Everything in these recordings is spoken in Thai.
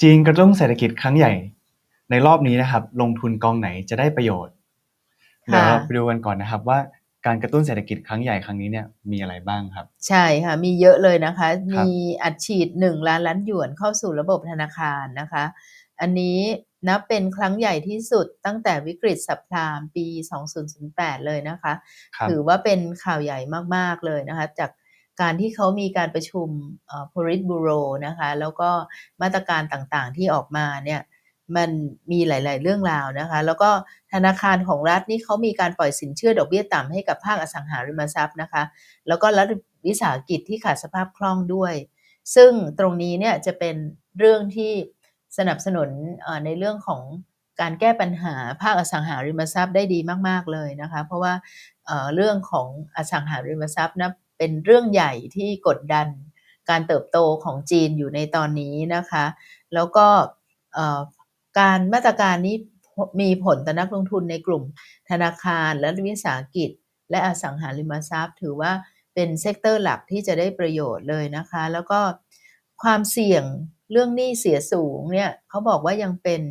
จีนกระตุ้นเศรษฐกิจครั้งใหญ่ ในรอบนี้นะครับ ลงทุนกองไหนจะได้ประโยชน์เดี๋ยวเราไปดูกันก่อนนะครับว่าการกระตุ้นเศรษฐกิจครั้งใหญ่ครั้งนี้เนี่ยมีอะไรบ้างครับ ใช่ค่ะ มีเยอะเลยนะคะครับมีอัดฉีดหนึ่งล้านล้านหยวนเข้าสู่ระบบธนาคารนะคะ อันนี้นับเป็นครั้งใหญ่ที่สุดตั้งแต่วิกฤตสับพลามปี 2008 เลยนะคะครับถือว่าเป็นข่าวใหญ่มาก ๆ เลยนะคะ จาก การที่เขามีการประชุมเอ่อ Politburo นะคะแล้วก็มาตรการต่างๆที่ออกมาเนี่ยมันมีหลาย ๆ เรื่องราวนะคะ แล้วก็ธนาคารของรัฐนี่เขามีการปล่อยสินเชื่อดอกเบี้ยต่ำให้กับภาคอสังหาริมทรัพย์นะคะ แล้วก็รัฐวิสาหกิจที่ขาดสภาพคล่องด้วย ซึ่งตรงนี้เนี่ยจะเป็นเรื่องที่สนับสนุนในเรื่องของการแก้ปัญหาภาคอสังหาริมทรัพย์ได้ดีมาก ๆ เลยนะคะ เพราะว่าเอ่อเรื่องของอสังหาริมทรัพย์นะ เป็นเรื่องใหญ่ที่กดดันการเติบโตของจีนอยู่ในตอนนี้นะคะ แล้วก็เอ่อการมาตรการนี้มีผลต่อนักลงทุนในกลุ่มธนาคารและวิสาหกิจ และอสังหาริมทรัพย์ ถือว่าเป็นเซกเตอร์หลักที่จะได้ประโยชน์เลยนะคะ แล้วก็ความเสี่ยงเรื่องหนี้เสียสูงเนี่ยเขาบอกว่ายังเป็น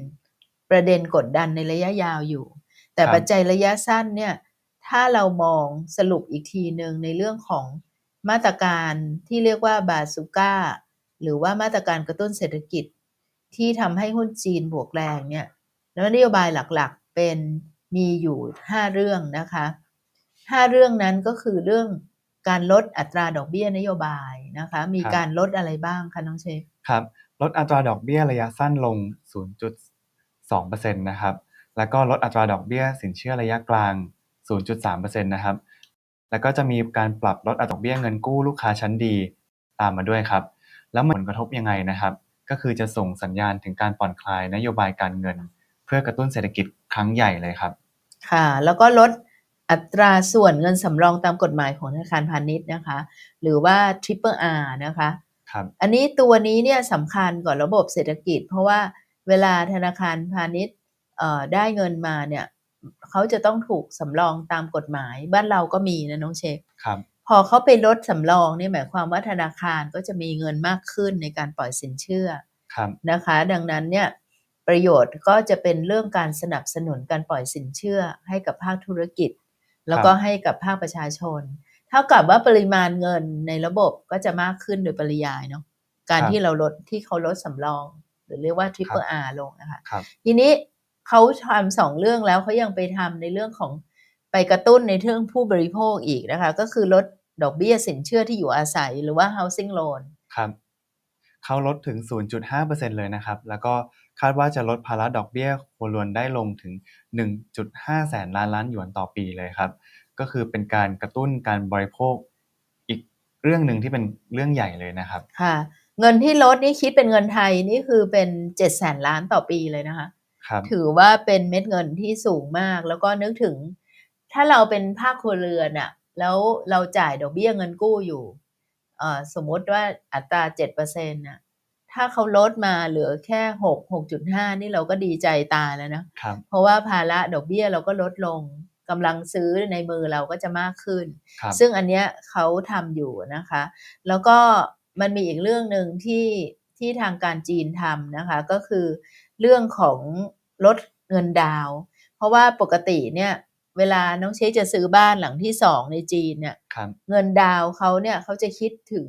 ประเด็นกดดันในระยะยาวอยู่ แต่ครับปัจจัยระยะสั้นเนี่ย ถ้าเรามองสรุปอีกทีหนึ่งในเรื่องของมาตรการที่เรียกว่าบาซูก้า หรือว่ามาตรการกระตุ้นเศรษฐกิจ ที่ทำให้หุ้นจีนบวกแรงเนี่ยแล้วนโยบายหลักๆเป็นมีอยู่ 5 เรื่องนะคะ 5 เรื่องนั้นก็คือเรื่องการลดอัตราดอกเบี้ยนโยบายนะคะ มีครับการลดอะไรบ้างคะน้องเชฟครับ ลดอัตราดอกเบี้ยระยะสั้นลง 0.2%นะครับ แล้วก็ลดอัตราดอกเบี้ยสินเชื่อระยะกลาง 0.3%นะครับ แล้วก็จะมีการปรับลดอัตราดอกเบี้ยเงินกู้ลูกค้าชั้นดีตามมาด้วยครับ แล้วผลกระทบยังไงนะครับ ก็คือจะส่งสัญญาณถึงการผ่อนคลายนโยบายการเงิน เพื่อกระตุ้นเศรษฐกิจครั้งใหญ่เลยครับ ค่ะ แล้วก็ลดอัตราส่วนเงินสำรองตามกฎหมายของธนาคารพาณิชย์นะคะ หรือว่า Triple R นะคะครับอันนี้ตัวนี้เนี่ยสำคัญก่อนระบบเศรษฐกิจ เพราะว่าเวลาธนาคารพาณิชย์เอ่อได้เงินมาเนี่ย เขาจะต้องถูกสำรองตามกฎหมาย บ้านเราก็มีนะน้องเชคครับ พอเขาไปลดสำรองนี่หมายความว่าธนาคารก็จะมีเงินมากขึ้นในการปล่อยสินเชื่อครับนะคะ ดังนั้นเนี่ยประโยชน์ก็จะเป็นเรื่องการสนับสนุนการปล่อยสินเชื่อให้กับภาคธุรกิจ แล้วก็ให้กับภาคประชาชน เท่ากับว่าปริมาณเงินในระบบก็จะมากขึ้นโดยปริยายเนาะการครับที่เราลดที่เขาลดสำรอง หรือเรียกว่า triple R ลงนะคะครับทีนี้ เขาทำสองเรื่องแล้วเขายังไปทำในเรื่องของไปกระตุ้นในเรื่องผู้บริโภคอีกนะคะ ก็คือลดดอกเบี้ยสินเชื่อที่อยู่อาศัยหรือว่า housing loan ครับเขาลดถึง 0.5%เลยนะครับ แล้วก็คาดว่าจะลดภาระดอกเบี้ยครัวเรือนได้ลงถึง 1.5 แสนล้านล้านหยวนต่อปีเลยครับ ก็คือเป็นการกระตุ้นการบริโภคอีกเรื่องหนึ่งที่เป็นเรื่องใหญ่เลยนะครับ ค่ะ เงินที่ลดนี่คิดเป็นเงินไทยนี่คือเป็นเจ็ดแสนล้านต่อปีเลยนะคะครับ ถือว่าเป็นเม็ดเงินที่สูงมาก แล้วก็นึกถึง ถ้าเราเป็นภาคครัวเรือนอะแล้วเราจ่ายดอกเบี้ยเงินกู้อยู่เอ่อสมมติว่าอัตราเจ็ดเปอร์เซ็นต์ะถ้าเขาลดมาเหลือแค่หกหกจุดห้านี่เราก็ดีใจตายแล้วนะครับเพราะว่าภาระดอกเบี้ยเราก็ลดลงกำลังซื้อในมือเราก็จะมากขึ้นครับซึ่งอันเนี้ยเขาทำอยู่นะคะ แล้วก็มันมีอีกเรื่องหนึ่งที่ที่ทางการจีนทำนะคะ ก็คือเรื่องของ ลดเงินดาวน์เพราะว่าปกติเนี่ย เวลาน้องเชคจะซื้อบ้านหลังที่สองในจีนเนี่ยครับเงินดาวน์เขาเนี่ยเขาจะคิดถึง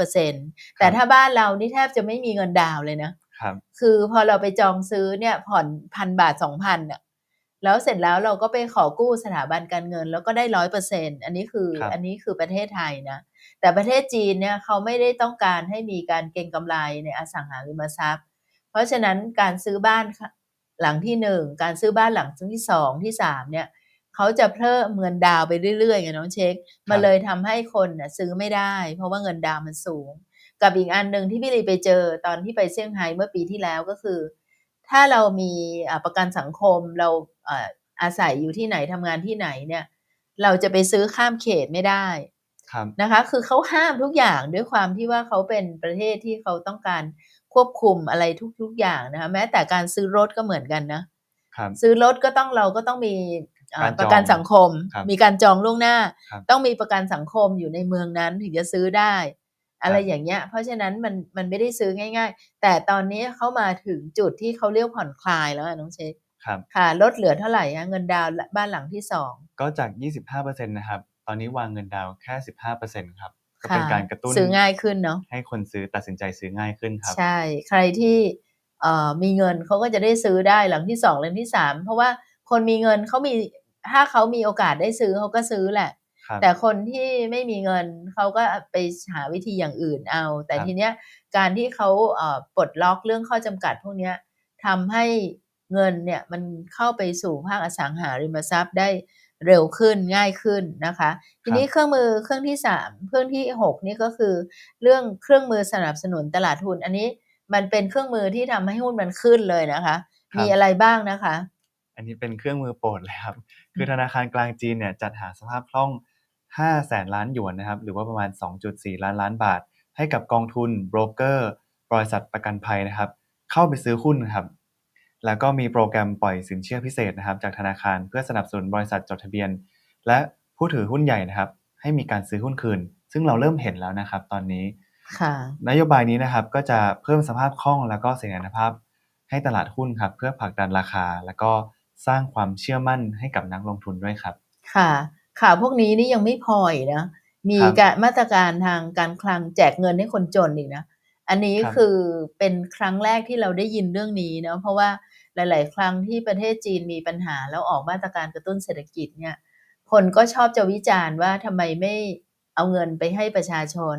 25%แต่ถ้าบ้านเรานี่แทบจะไม่มีเงินดาวน์เลยนะครับคือพอเราไปจองซื้อเนี่ยผ่อนพันบาทสองพันอะแล้วเสร็จแล้วเราก็ไปขอกู้สถาบันการเงิน แล้วก็ได้ร้อยเปอร์เซ็นอันนี้คือครับอันนี้คือประเทศไทยนะ แต่ประเทศจีนเนี่ยเขาไม่ได้ต้องการให้มีการเก็งกำไรในอสังหาริมทรัพย์ เพราะฉะนั้นการซื้อบ้าน หลังที่หนึ่งการซื้อบ้านหลังที่สองที่สามเนี่ยเขาจะเพิ่มเงินดาวน์ไปเรื่อยๆไงน้องเช็คมันเลยทำให้คนน่ะซื้อไม่ได้ เพราะว่าเงินดาวน์มันสูง กับอีกอันหนึ่งที่พี่ลีไปเจอตอนที่ไปเซี่ยงไฮ้เมื่อปีที่แล้วก็คือ ถ้าเรามีอ่าประกันสังคมเราอ่าอาศัยอยู่ที่ไหนทำงานที่ไหนเนี่ย เราจะไปซื้อข้ามเขตไม่ได้ครับ นะคะ คือเขาห้ามทุกอย่างด้วยความที่ว่าเขาเป็นประเทศที่เขาต้องการควบคุมอะไรทุก ๆ อย่างนะคะ แม้แต่การซื้อรถก็เหมือนกันนะครับซื้อรถก็ต้องเราก็ต้องมีอ่าการจองประกันสังคมครับมีการจองล่วงหน้าครับต้องมีประกันสังคมอยู่ในเมืองนั้นถึงจะซื้อได้ อะไรอย่างเงี้ย เพราะฉะนั้นมันมันไม่ได้ซื้อง่าย ๆ แต่ตอนนี้เขามาถึงจุดที่เขาเรียกผ่อนคลายแล้วอะน้องเช็คครับค่ะลดเหลือเท่าไรคะเงินดาวน์บ้านหลังที่2ก็จาก 25%นะครับ ตอนนี้วางเงินดาวน์แค่15%ครับ ก็ค่ะเป็นการกระตุ้นซื้อง่ายขึ้นเนาะให้คนซื้อตัดสินใจซื้อง่ายขึ้นครับ ใช่ ใครที่เอ่อมีเงินเขาก็จะได้ซื้อได้หลังที่2หลังที่3เพราะว่าคนมีเงินเขามีถ้าเขามีโอกาสได้ซื้อเขาก็ซื้อแหละครับแต่คนที่ไม่มีเงินเขาก็ไปหาวิธีอย่างอื่นเอา แต่ครับทีเนี้ยการที่เขาเอ่อปลดล็อกเรื่องข้อจำกัดพวกเนี้ยทำให้เงินเนี่ยมันเข้าไปสู่ภาคอสังหาริมทรัพย์ได้ เร็วขึ้นง่ายขึ้นนะคะ ทีนี้เครื่องมือเครื่องที่3เครื่องที่6นี่ก็คือ เรื่องเครื่องมือสนับสนุนตลาดทุนอันนี้มันเป็นเครื่องมือที่ทำให้หุ้นมันขึ้นเลยนะคะครับมีอะไรบ้างนะคะ อันนี้เป็นเครื่องมือโปรดเลยครับ คือธนาคารกลางจีนเนี่ยจัดหาสภาพคล่อง 5 แสนล้านหยวนนะครับ หรือว่าประมาณ 2.4 ล้านล้านบาท ให้กับกองทุนโบรกเกอร์ บริษัทประกันภัยนะครับ เข้าไปซื้อหุ้นนะครับ แล้วก็มีโปรแกรมปล่อยสินเชื่อพิเศษนะครับจากธนาคารเพื่อสนับสนุนบริษัทจดทะเบียน และผู้ถือหุ้นใหญ่นะครับ ให้มีการซื้อหุ้นคืน ซึ่งเราเริ่มเห็นแล้วนะครับ ตอนนี้ค่ะนโยบายนี้นะครับก็จะเพิ่มสภาพคล่องแล้วก็เสถียรภาพ ให้ตลาดหุ้นครับเพื่อผลักดันราคา แล้วก็สร้างความเชื่อมั่นให้กับนักลงทุนด้วยครับ ค่ะ ข่าวพวกนี้นี่ยังไม่พออีกนะมีครับการมาตรการทางการคลังแจกเงินให้คนจนอีกนะอันนี้ครับคือเป็นครั้งแรกที่เราได้ยินเรื่องนี้เนาะเพราะว่า หลาย ๆ ครั้งที่ประเทศจีนมีปัญหาแล้วออกมาตรการกระตุ้นเศรษฐกิจเนี่ยคนก็ชอบจะวิจารณ์ว่าทำไมไม่เอาเงินไปให้ประชาชน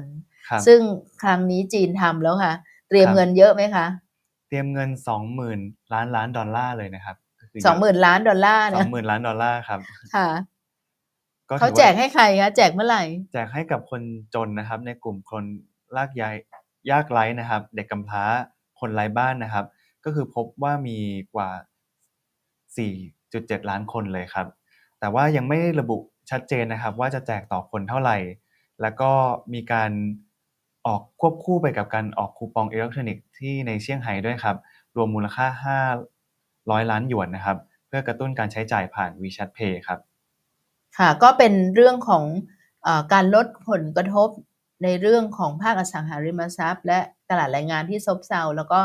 ครับซึ่งครั้งนี้จีนทำแล้วค่ะ เตรียมครับเงินเยอะไหมคะ เตรียมเงิน20,000ล้านล้านดอลลาร์เลยนะครับก็คืสองหมื่นล้านดอลลาร์สอนะงหมื่นล้านดอลลาร์ครับ ค่ะก็เขาถือแจว่กให้ใครคะแจกเมื่อไหร่ แจกให้กับคนจนนะครับ ในกลุ่มคนลากยายยากไร้นะครับ เด็กกำพร้าคนไร้บ้านนะครับ ก็คือพบว่ามีกว่า 4.7 ล้านคนเลยครับ แต่ว่ายังไม่ระบุชัดเจนนะครับ ว่าจะแจกต่อคนเท่าไหร่ แล้วก็มีการออกควบคู่ไปกับการออกคูปองอิเล็กทรอนิกส์ที่ในเซี่ยงไฮ้ด้วยครับ รวมมูลค่า 500 ล้านหยวนนะครับ เพื่อกระตุ้นการใช้จ่ายผ่าน WeChat Pay ครับ ค่ะ ก็เป็นเรื่องของอการลดผลกระทบในเรื่องของภาคอสังหาริมทรัพย์ และ ตลาดแรงงานที่ซบเซาแล้วก็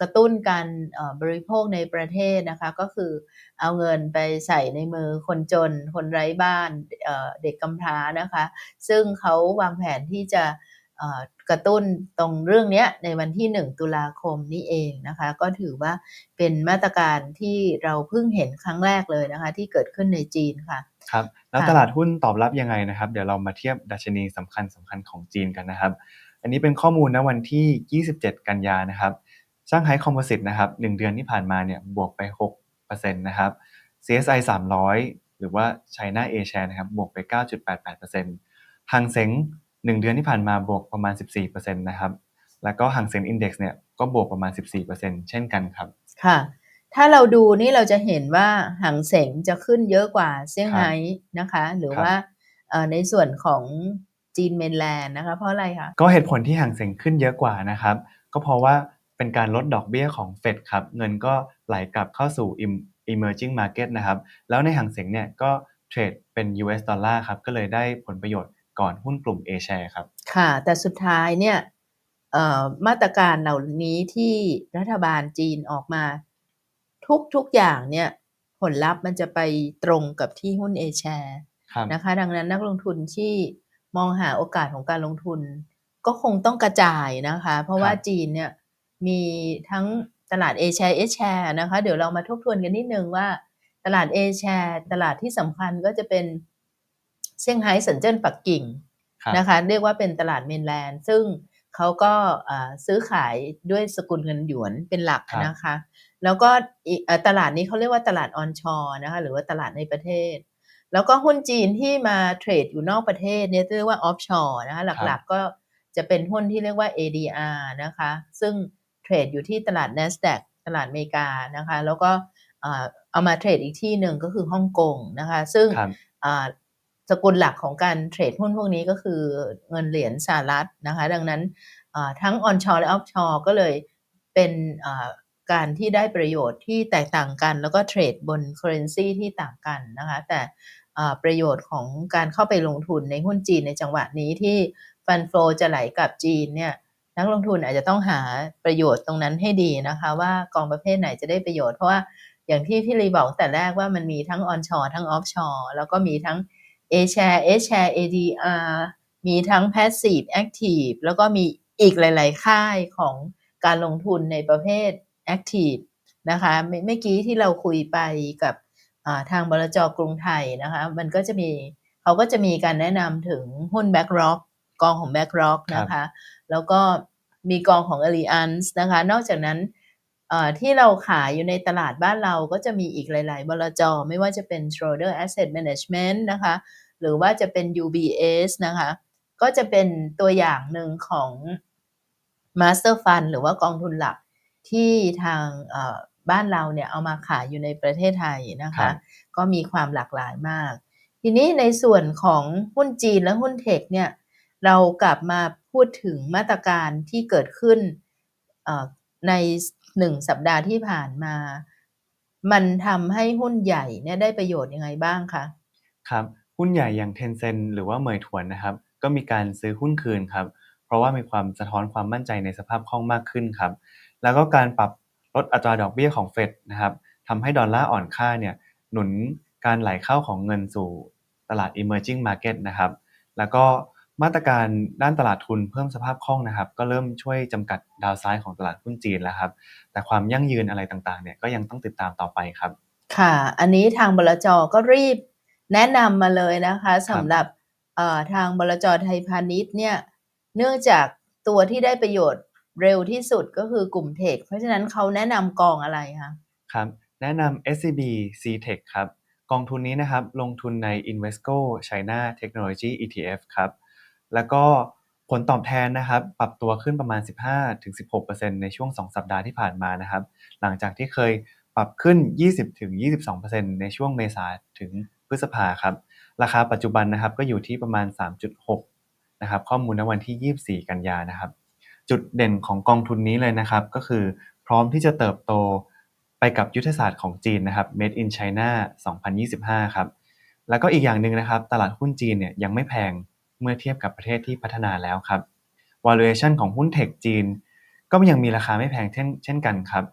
กระตุ้นการเอ่อบริโภคในประเทศนะคะ ก็คือเอาเงินไปใส่ในมือคนจน คนไร้บ้านเอ่อเด็กกำพร้านะคะ ซึ่งเขาวางแผนที่จะเอ่อกระตุ้นตรงเรื่องเนี้ยในวันที่ 1 ตุลาคมนี้เองนะคะ ก็ถือว่าเป็นมาตรการที่เราเพิ่งเห็นครั้งแรกเลยนะคะ ที่เกิดขึ้นในจีนค่ะครับแล้วค่ะตลาดหุ้นตอบรับยังไงนะครับ เดี๋ยวเรามาเทียบดัชนีสำคัญสำคัญของจีนกันนะครับ อันนี้เป็นข้อมูลณวันที่ 27 กันยานะครับช่างไฮคอมโพสิตนะครับ1เดือนที่ผ่านมาเนี่ยบวกไป 6%นะครับ CSI 300 หรือว่า China A Share นะครับบวกไป 9.88%หังเซ็ง1 เดือนที่ผ่านมาบวกประมาณ 14%นะครับแล้วก็หังเซ็งอินเด็กซ์เนี่ยก็บวกประมาณ 14%เช่นกันครับค่ะ ถ้าเราดูนี่เราจะเห็นว่าหางเสงจะขึ้นเยอะกว่าเซี่ยงไฮ้นะคะ หรือครับว่าเอ่อในส่วนของ จีนเมนแลนด์นะคะเพราะอะไรคะก็เหตุผลที่ห่างเสียงขึ้นเยอะกว่านะครับ ก็เพราะว่าเป็นการลดดอกเบี้ยของเฟดครับ เงินก็ไหลกลับเข้าสู่ em- emerging market นะครับ แล้วในห่างเสียงเนี่ยก็เทรดเป็น US ดอลลาร์ครับ ก็เลยได้ผลประโยชน์ก่อนหุ้นกลุ่ม A share ครับ ค่ะ แต่สุดท้ายเนี่ยเอ่อมาตรการเหล่านี้ที่รัฐบาลจีนออกมา ทุกทุกอย่างเนี่ยผลลัพธ์มันจะไปตรงกับที่หุ้น A share ครับนะคะ ดังนั้นนักลงทุนที่ มองหาโอกาสของการลงทุน ก็คงต้องกระจายนะคะ เพราะว่าครับจีนเนี่ยมีทั้งตลาด A share S share นะคะ เดี๋ยวเรามาทบทวนกันนิดนึงว่า ตลาด A share ตลาดที่สำคัญก็จะเป็นเซี่ยงไฮ้เซินเจิ้นปักกิ่งครับนะคะ เรียกว่าเป็นตลาดเมนแลนด์ซึ่งเขาก็อ่าซื้อขายด้วยสกุลเงินหยวนเป็นหลักครับนะคะ แล้วก็อีกเอ่อตลาดนี้เขาเรียกว่าตลาดออนชอนะคะ หรือว่าตลาดในประเทศ แล้วก็หุ้นจีนที่มาเทรดอยู่นอกประเทศเนี่ยเรียกว่าออฟชอร์นะคะหลักๆก็จะเป็นหุ้นที่เรียกว่า ADR นะคะ ซึ่งเทรดอยู่ที่ตลาด NASDAQ ตลาดอเมริกานะคะ แล้วก็อ่าเอามาเทรดอีกที่หนึ่งก็คือฮ่องกงนะคะ ซึ่งครับอ่าสกุลหลักของการเทรดหุ้นพวกนี้ก็คือเงินเหรียญสหรัฐนะคะ ดังนั้นอ่าทั้ง on shore และ off shore ก็เลยเป็นอ่า การที่ได้ประโยชน์ที่แตกต่างกัน แล้วก็เทรดบน currency ที่ต่างกันนะคะแต่ประโยชน์ของการเข้าไปลงทุนในหุ้นจีนในจังหวะนี้ที่ฟันโฟจะไหลกลับจีนเนี่ยนักลงทุนอาจจะต้องหาประโยชน์ตรงนั้นให้ดีนะคะว่ากองประเภทไหนจะได้ประโยชน์เพราะว่าอย่างที่พี่ลีบอกแต่แรกว่ามันมีทั้งออนชอร์ทั้งออฟชอร์แล้วก็มีทั้ง A share S share ADR มีทั้ง passive active แล้วก็มีอีกหลาย ๆ ค่ายของการลงทุนในประเภท active นะคะเมื่อเมื่อกี้ที่เราคุยไปกับอ่าทางบลจกรุงไทยนะคะมันก็จะมีเขาก็จะมีการแนะนำถึงหุ้น BlackRock กองของ BlackRock ครับนะคะ แล้วก็มีกองของ Allianz นะคะ นอกจากนั้นเอ่อที่เราขายอยู่ในตลาดบ้านเราก็จะมีอีกหลาย ๆ บลจ ไม่ว่าจะเป็น Schroder Asset Management นะคะ หรือว่าจะเป็น UBS นะคะ ก็จะเป็นตัวอย่างหนึ่งของ Master Fund หรือว่ากองทุนหลัก ที่ทางเอ่อบ้านเราเนี่ยเอามาขายอยู่ในประเทศไทยนะครัคะบก็มีความหลากหลายมาก ทีนี้ในส่วนของหุ้นจีนและหุ้นเทคเนี่ยเรากลับมาพูดถึงมาตรการที่เกิดขึ้นเอ่อในหนึ่งสัปดาห์ที่ผ่านมา มันทำให้หุ้นใหญ่เนี่ยได้ประโยชน์ยังไงบ้างคะครับหุ้นใหญ่อย่าง Tencent หรือว่าเหมยถวนนะครับ ก็มีการซื้อหุ้นคืนครับ เพราะว่ามีความสะท้อนความมั่นใจในสภาพคล่องมากขึ้นครับ แล้วก็การปรับลดอัตราดอกเบี้ยของเฟดนะครับทำให้ดอลลาร์อ่อนค่าเนี่ยหนุนการไหลเข้าของเงินสู่ตลาด emerging market นะครับแล้วก็มาตรการด้านตลาดทุนเพิ่มสภาพคล่องนะครับ ก็เริ่มช่วยจำกัดดาวไซด์ของตลาดหุ้นจีนแล้วครับ แต่ความยั่งยืนอะไรต่างๆเนี่ยก็ยังต้องติดตามต่อไปครับ ค่ะ อันนี้ทางบลจก็รีบแนะนำมาเลยนะคะสำหรับเอ่อทางบลจไทยพาณิชย์เนี่ยเนื่องจากตัวที่ได้ประโยชน์ เร็วที่สุดก็คือกลุ่มเทคเพราะฉะนั้นเขาแนะนำกองอะไรคะครับ แนะนำ SCB CTech ครับ กองทุนนี้นะครับ ลงทุนใน Invesco China Technology ETF ครับ แล้วก็ผลตอบแทนนะครับ ปรับตัวขึ้นประมาณ 15-16%ในช่วง 2 สัปดาห์ที่ผ่านมานะครับ หลังจากที่เคยปรับขึ้น 20-22%ในช่วงเมษาถึงพฤษภาครับ ราคาปัจจุบันนะครับก็อยู่ที่ประมาณ 3.6นะครับข้อมูลณวันที่ 24 กันยานะครับ จุดเด่นของกองทุนนี้เลยนะครับ ก็คือพร้อมที่จะเติบโตไปกับยุทธศาสตร์ของจีนนะครับ Made in China 2025 ครับ แล้วก็อีกอย่างหนึ่งนะครับ ตลาดหุ้นจีนเนี่ยยังไม่แพงเมื่อเทียบกับประเทศที่พัฒนาแล้วครับ valuation ของหุ้นเทคจีน ก็ยังมีราคาไม่แพงเช่นเช่นกันครับ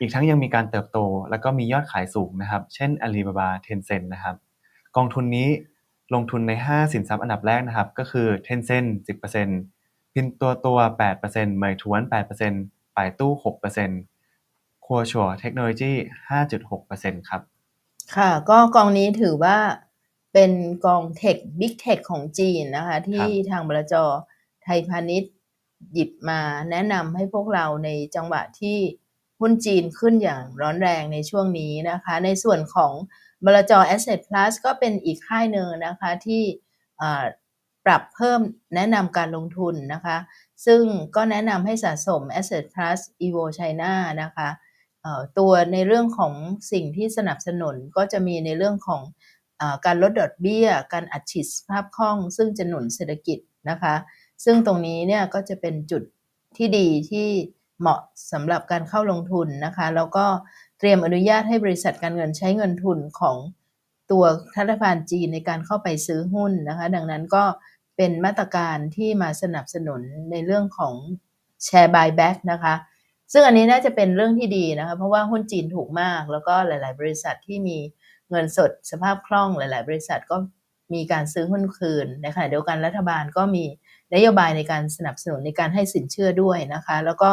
อีกทั้งยังมีการเติบโต แล้วก็มียอดขายสูงนะครับ เช่น Alibaba Tencent นะครับ กองทุนนี้ลงทุนใน 5 สินทรัพย์อันดับแรกนะครับ ก็คือ Tencent 10% พินตัวตัว8%เหมยถวน8%ป่ายตู้6%ครัวชัวเทคโนโลยี5.6%ครับ ค่ะ ก็กองนี้ถือว่าเป็นกองเทคบิ๊กเทคของจีนนะคะ ที่ทางบลจไทยพาณิชย์หยิบมาแนะนำให้พวกเราในจังหวะที่หุ้นจีนขึ้นอย่างร้อนแรงในช่วงนี้นะคะ ในส่วนของบลจ Asset Plus ก็เป็นอีกค่ายหนึ่งนะคะที่ ปรับเพิ่มแนะนำการลงทุนนะคะ ซึ่งก็แนะนำให้สะสม Asset Plus Evo China นะคะตัวในเรื่องของสิ่งที่สนับสนุนก็จะมีในเรื่องของอการลดดอกเบี้ย การอัดฉีดสภาพคล่อง ซึ่งจะหนุนเศรษฐกิจนะคะ ซึ่งตรงนี้เนี่ยก็จะเป็นจุดที่ดีที่เหมาะสำหรับการเข้าลงทุนนะคะ แล้วก็เตรียมอนุญาตให้บริษัทการเงินใช้เงินทุนของตัวรัฐบาลจีนในการเข้าไปซื้อหุ้นนะคะ ดังนั้นก็ เป็นมาตรการที่มาสนับสนุนในเรื่องของ share buyback นะคะ ซึ่งอันนี้น่าจะเป็นเรื่องที่ดีนะคะ เพราะว่าหุ้นจีนถูกมาก แล้วก็หลาย ๆ บริษัทที่มีเงินสดสภาพคล่องหลาย ๆ บริษัทก็มีการซื้อหุ้นคืนในขณะเดียวกันรัฐบาลก็มีนโยบายในการสนับสนุนในการให้สินเชื่อด้วยนะคะ แล้วก็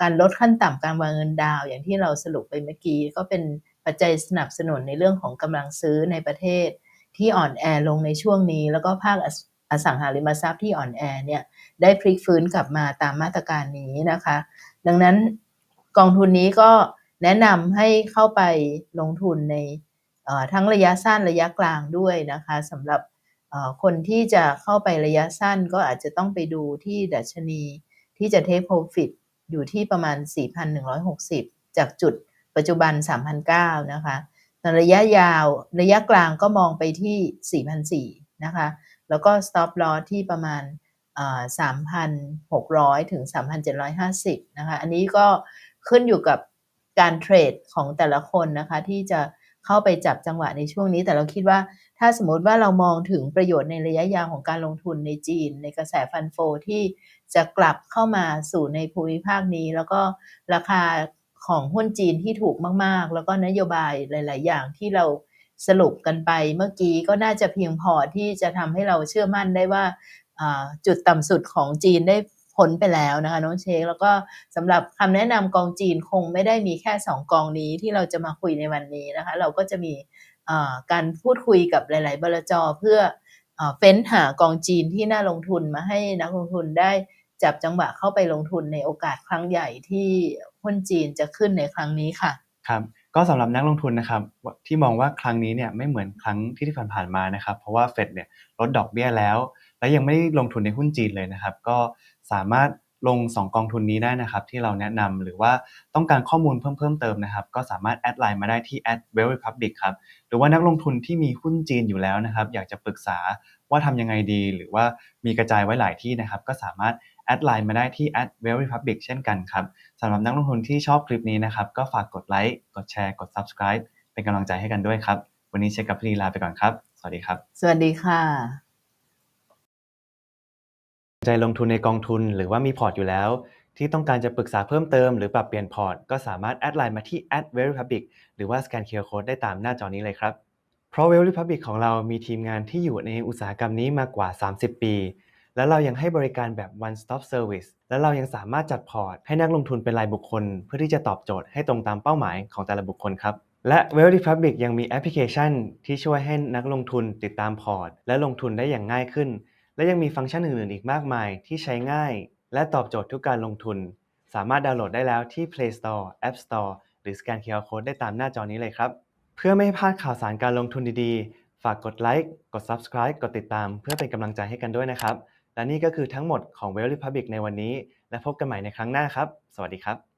การลดขั้นต่ำการวางเงินดาวอย่างที่เราสรุปไปเมื่อกี้ก็เป็นปัจจัยสนับสนุนในเรื่องของกำลังซื้อในประเทศ ที่อ่อนแอลงในช่วงนี้ แล้วก็ภาค อสังหาริมทรัพย์ที่อ่อนแอเนี่ยได้พลิกฟื้นกลับมาตามมาตรการนี้นะคะ ดังนั้นกองทุนนี้ก็แนะนำให้เข้าไปลงทุนในทั้งระยะสั้นระยะกลางด้วยนะคะสำหรับคนที่จะเข้าไประยะสั้นก็อาจจะต้องไปดูที่ดัชนีที่จะ take profit อยู่ที่ประมาณ 4,160 จากจุดปัจจุบัน 3,009นะคะในระยะยาวระยะกลางก็มองไปที่ 4,004นะคะ แล้วก็ stop loss ที่ประมาณ 3,600 ถึง 3,750 นะคะ อันนี้ก็ขึ้นอยู่กับการเทรดของแต่ละคนนะคะที่จะเข้าไปจับจังหวะในช่วงนี้ แต่เราคิดว่าถ้าสมมติว่าเรามองถึงประโยชน์ในระยะยาวของการลงทุนในจีน ในกระแสฟันโฟที่จะกลับเข้ามาสู่ในภูมิภาคนี้ แล้วก็ราคาของหุ้นจีนที่ถูกมาก ๆ แล้วก็นโยบายหลาย ๆ อย่างที่เรา สรุปกันไปเมื่อกี้ก็น่าจะเพียงพอที่จะทำให้เราเชื่อมั่นได้ว่าจุดต่ำสุดของจีนได้พ้นไปแล้วนะคะน้องเชคแล้วก็สำหรับคำแนะนำกองจีนคงไม่ได้มีแค่ 2 กองนี้ที่เราจะมาคุยในวันนี้นะคะ เราก็จะมีการพูดคุยกับหลาย ๆ บลจเพื่ออเฟ้นหากองจีนที่น่าลงทุนมาให้นักลงทุนได้จับจังหวะเข้าไปลงทุนในโอกาสครั้งใหญ่ที่หุ้นจีนจะขึ้นในครั้งนี้ค่ะ ครับ ก็สำหรับนักลงทุนนะครับที่มองว่าครั้งนี้เนี่ยไม่เหมือนครั้งที่ที่ผ่านๆมานะครับเพราะว่าเฟดเนี่ยลดดอกเบี้ยแล้ว และยังไม่ได้ลงทุนในหุ้นจีนเลยนะครับ ก็สามารถลง 2 กองทุนนี้ได้นะครับ ที่เราแนะนำหรือว่าต้องการข้อมูลเพิ่มเพิ่มเติมนะครับ ก็สามารถแอดไลน์มาได้ที่ @well republic ครับหรือว่านักลงทุนที่มีหุ้นจีนอยู่แล้วนะครับ อยากจะปรึกษาว่าทำยังไงดี หรือว่ามีกระจายไว้หลายที่นะครับ ก็สามารถ แอดไลน์มาได้ที่ @well republic เช่นกันครับสำหรับนักลงทุนที่ชอบคลิปนี้นะครับก็ฝากกดไลค์กดแชร์กด subscribe เป็นกำลังใจให้กันด้วยครับ วันนี้เชคกับพี่ลีลาไปก่อนครับ สวัสดีครับ สวัสดีค่ะ ใจลงทุนในกองทุนหรือว่ามีพอร์ตอยู่แล้ว ที่ต้องการจะปรึกษาเพิ่มเติมหรือปรับเปลี่ยนพอร์ต ก็สามารถแอดไลน์มาที่ @verypublic หรือว่าสแกน QR Code ได้ตามหน้าจอนี้เลยครับเพราะ Well Republic ของเรามีทีมงานที่อยู่ในอุตสาหกรรมนี้มากกว่า 30 ปี และเรายังให้บริการแบบ one stop service และเรายังสามารถจัดพอร์ต ให้นักลงทุนเป็นรายบุคคล เพื่อที่จะตอบโจทย์ให้ตรงตามเป้าหมายของแต่ละบุคคลครับ และ Well Republic ยังมีแอปพลิเคชัน ที่ช่วยให้นักลงทุนติดตามพอร์ต และลงทุนได้อย่างง่ายขึ้น และยังมีฟังก์ชันอื่นๆอีกมากมาย ที่ใช้ง่าย และตอบโจทย์ทุกการลงทุน สามารถดาวน์โหลดได้แล้วที่ Play Store App Store หรือสแกน QR Code ได้ตามหน้าจอนี้เลยครับ เพื่อไม่ให้พลาดข่าวสารการลงทุนดีๆ ฝากกดไลค์กด Subscribe กดติดตาม เพื่อเป็นกำลังใจให้กันด้วยนะครับ และนี่ก็คือทั้งหมดของ Well Republic ในวันนี้ และพบกันใหม่ในครั้งหน้าครับ สวัสดีครับ